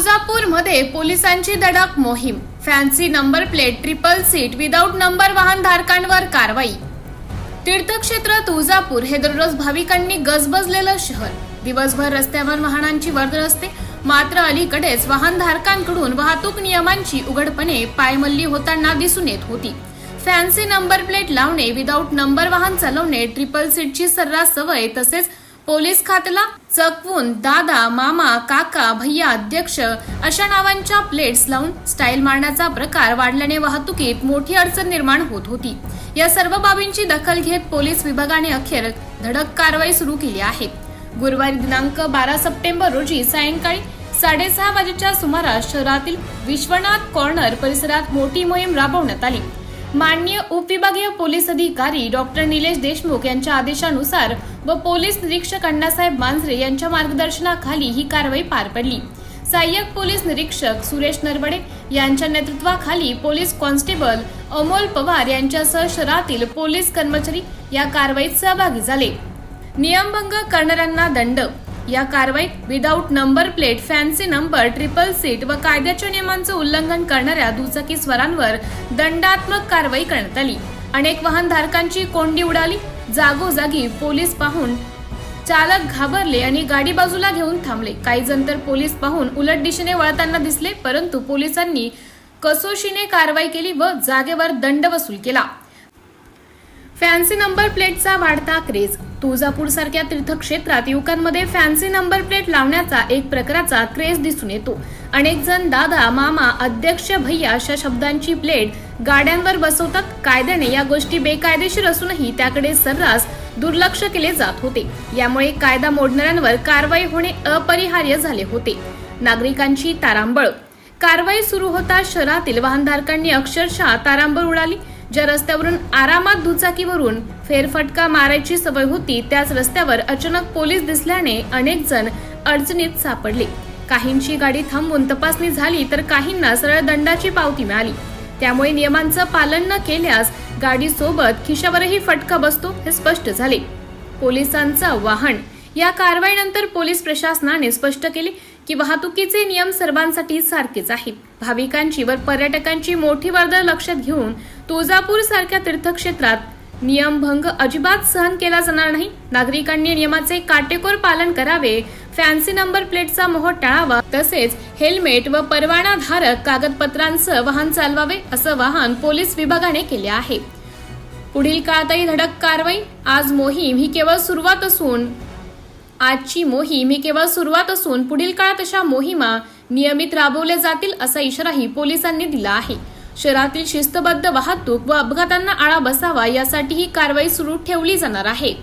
तुळजापूरमध्ये पोलिसांची धडक मोहीम. Fancy number plate triple seat without number वाहन धारकांवर कारवाई. तीर्थक्षेत्र तुळजापूर हे दररोज भाविकांनी गजबजलेलं शहर. दिवसभर रस्त्यावर वाहनांची वर्दळ असते. मात्र अलीकडेच वाहनधारकांकडून वाहतूक नियमांची उघडपणे पायमल्ली होताना दिसून येत होती. फॅन्सी नंबर प्लेट लावणे विदाऊट नंबर वाहन चालवणे ट्रिपल सीटची सर्रास सवय तसेच पोलीस खात्याला चकवून दादा मामा काका भैया अध्यक्ष अशा नावांच्या प्लेट्स लावून स्टाईल मारण्याचा प्रकार वाढल्याने वाहतुकीत मोठी अडचण निर्माण होत होती. या सर्व बाबींची दखल घेत पोलीस विभागाने अखेर धडक कारवाई सुरू केली आहे. गुरुवारी दिनांक बारा सप्टेंबर रोजी सायंकाळी साडेसहा वाजेच्या सुमारास शहरातील विश्वनाथ कॉर्नर परिसरात मोठी मोहीम राबवण्यात आली. माननीय उपविभागीय पोलीस अधिकारी डॉक्टर निलेश देशमुख यांच्या आदेशानुसार व पोलीस निरीक्षक अण्णासाहेब मांजरे यांच्या मार्गदर्शनाखाली ही कारवाई पार पडली. सहाय्यक पोलीस निरीक्षक सुरेश नरवडे यांच्या नेतृत्वाखाली पोलीस कॉन्स्टेबल अमोल पवार यांच्यासह शहरातील पोलीस कर्मचारी या कारवाईत सहभागी झाले. नियमभंग करणाऱ्यांना दंड. या कारवाईत without number plate fancy number triple seat व कायद्याच्या नियमांचं उल्लंघन करणाऱ्या दुचाकी स्वरांवर दंडात्मक कारवाई करण्यात आली. अनेक वाहनधारकांची कोंडी उडाली. जागोजागी पोलीस पाहून चालक घाबरले आणि गाडी बाजूला घेऊन थांबले. काही जण तर पोलीस पाहून उलट दिशेने वळताना दिसले परंतु पोलिसांनी कसोशीने कारवाई केली व जागेवर दंड वसूल केला. फॅन्सी नंबर प्लेटचा वाढता क्रेज तुळजापूर सारख्या तीर्थक्षेत्रात युवकांमध्ये फॅन्सी नंबर प्लेट लावण्याचा एक प्रकाराचा क्रेज दिसून येतो. अनेक जण दादा मामा अध्यक्ष भैया अशा शब्दांची प्लेट गाड्यांवर बसवतात कायद्याने या गोष्टी बेकायदेशीर असूनही त्याकडे सर्रास दुर्लक्ष केले जात होते. यामुळे कायदा मोडणाऱ्यांवर कारवाई होणे अपरिहार्य झाले होते. नागरिकांची तारांबळ. कारवाई सुरू होता शहरातील वाहनधारकांनी अक्षरशः तारांबळ उडाली. ज्या रस्त्यावरून आरामात दुचाकीवरून फेरफटका मारायची सवय होती त्याच रस्त्यावर अचानक पोलीस दिसल्याने अनेक जण अडचणीत सापडले. काहींची गाडी थांबवून तपासणी झाली तर काहींना सरळ दंडाची पावती मिळाली. त्यामुळे नियमांचं पालन न केल्यास गाडीसोबत खिशावरही फटका बसतो हे स्पष्ट झाले. पोलिसांचं वाहन या कारवाईनंतर पोलीस प्रशासनाने स्पष्ट केले की वाहतुकीचे नियम सर्वांसाठी सारखेच आहेत. भाविकांची व पर्यटकांची मोठी वर्दळ लक्षात घेऊन तुळजापूर सारख्या तीर्थक्षेत्रात नियमभंग अजिबात सहन केला जाणार नाही. नागरिकांनी नियमाचे काटेकोर पालन करावे. फॅन्सी नंबर प्लेटचा मोह टाळावा. तसेच हेल्मेट व परवानाधारक कागदपत्रांसह वाहन चालवावे असं वाहन पोलीस विभागाने केले आहे. पुढील काळातही धडक कारवाई. आज मोहीम ही केवळ सुरुवात असून आजची मोहीम ही केवळ सुरुवात असून पुढील काळात अशा मोहिमा नियमित राबवल्या जातील असा इशाराही पोलिसांनी दिला आहे. शहरातील शिस्तबद्ध वाहतूक व अपघातांना आळा बसावा यासाठी ही कारवाई सुरू ठेवली जाणार आहे.